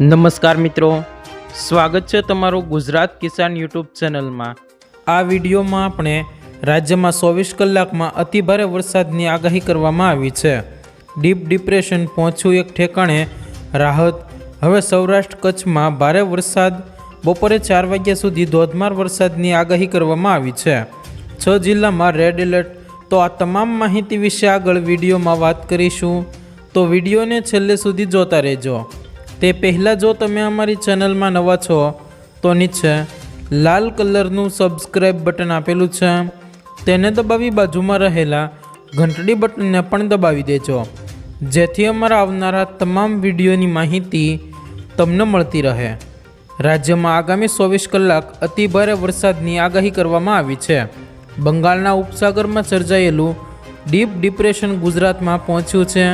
નમસ્કાર મિત્રો. સ્વાગત છે તમારું ગુજરાત કિસાન યુટ્યુબ ચેનલમાં. આ વિડીયોમાં આપણે રાજ્યમાં ચોવીસ કલાકમાં અતિભારે વરસાદની આગાહી કરવામાં આવી છે. ડીપ ડિપ્રેશન પહોંચ્યું એક ઠેકાણે. રાહત. હવે સૌરાષ્ટ્ર કચ્છમાં ભારે વરસાદ. બપોરે ચાર વાગ્યા સુધી ધોધમાર વરસાદની આગાહી કરવામાં આવી છે. છ જિલ્લામાં રેડ એલર્ટ. તો આ તમામ માહિતી વિશે આગળ વિડીયોમાં વાત કરીશું. તો વિડીયોને છેલ્લે સુધી જોતા રહેજો. તે પહેલાં જો તમે અમારી ચેનલમાં નવા છો, તો નીચે લાલ કલરનું સબસ્ક્રાઈબ બટન આપેલું છે. તેને દબાવી બાજુમાં રહેલા ઘંટડી બટનને પણ દબાવી દેજો. જેથી અમારા આવનારા તમામ વિડીયોની માહિતી તમને મળતી રહે. રાજ્યમાં આગામી ચોવીસ કલાક અતિભારે વરસાદની આગાહી કરવામાં આવી છે. બંગાળના ઉપસાગરમાં સર્જાયેલું ડીપ ડિપ્રેશન ગુજરાતમાં પહોંચ્યું છે.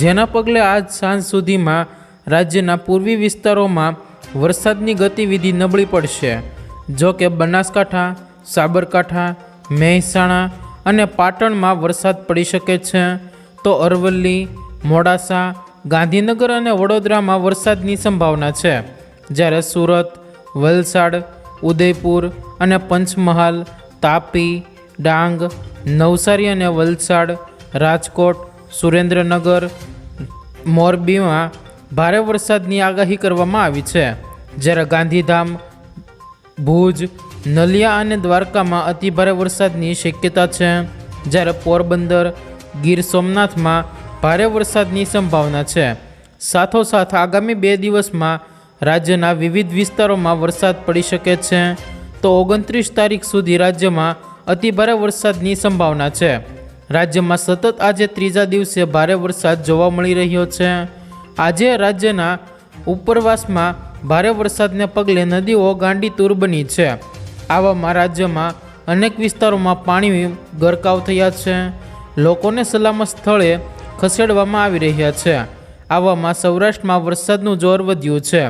જેના પગલે આજ સાંજ સુધીમાં રાજ્યના પૂર્વી વિસ્તારોમાં વરસાદની ગતિવિધિ નબળી પડશે. જો કે બનાસકાંઠા, સાબરકાંઠા, મહેસાણા અને પાટણમાં વરસાદ પડી શકે છે, તો અરવલ્લી, મોડાસા, ગાંધીનગર અને વડોદરામાં વરસાદની સંભાવના છે. જ્યારે સુરત, વલસાડ, ઉદયપુર અને પંચમહાલ, તાપી, ડાંગ, નવસારી અને વલસાડ, રાજકોટ, સુરેન્દ્રનગર, મોરબીમાં ભારે વરસાદની આગાહી કરવામાં આવી છે. જ્યારે ગાંધીધામ, ભુજ, નલિયા અને દ્વારકામાં અતિભારે વરસાદની શક્યતા છે. જ્યારે પોરબંદર, ગીર સોમનાથમાં ભારે વરસાદની સંભાવના છે. સાથોસાથ આગામી બે દિવસમાં રાજ્યના વિવિધ વિસ્તારોમાં વરસાદ પડી શકે છે. તો ઓગણત્રીસ તારીખ સુધી રાજ્યમાં અતિભારે વરસાદની સંભાવના છે. રાજ્યમાં સતત આજે ત્રીજા દિવસે ભારે વરસાદ જોવા મળી રહ્યો છે. આજે રાજ્યના ઉપરવાસમાં ભારે વરસાદને પગલે નદીઓ ગાંડીતુર બની છે. આવામાં રાજ્યમાં અનેક વિસ્તારોમાં પાણી ગરકાવ થયા છે. લોકોને સલામત સ્થળે ખસેડવામાં આવી રહ્યા છે. આવામાં સૌરાષ્ટ્રમાં વરસાદનું જોર વધ્યું છે.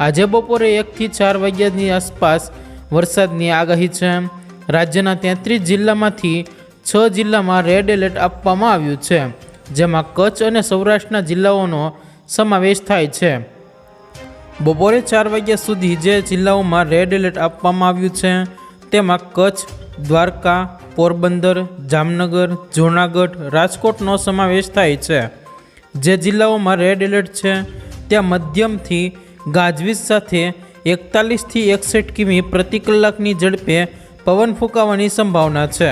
આજે બપોરે એકથી ચાર વાગ્યાની આસપાસ વરસાદની આગાહી છે. રાજ્યના તેત્રીસ જિલ્લામાંથી છ જિલ્લામાં રેડ એલર્ટ આપવામાં આવ્યું છે. જેમાં કચ્છ અને સૌરાષ્ટ્રના જિલ્લાઓનો સમાવેશ થાય છે. બપોરે ચાર વાગ્યા સુધી જે જિલ્લાઓમાં રેડ એલર્ટ આપવામાં આવ્યું છે, તેમાં કચ્છ, દ્વારકા, પોરબંદર, જામનગર, જૂનાગઢ રાજકોટનો સમાવેશ થાય છે. જે જિલ્લાઓમાં રેડ એલર્ટ છે, ત્યાં મધ્યમથી ગાજવીજ સાથે એકતાલીસથી એકસઠ કિમી પ્રતિ કલાકની ઝડપે પવન ફૂંકાવાની સંભાવના છે.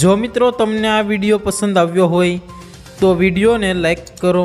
જો મિત્રો તમને આ વીડિયો પસંદ આવ્યો હોય, તો વિડીયોને લાઈક કરો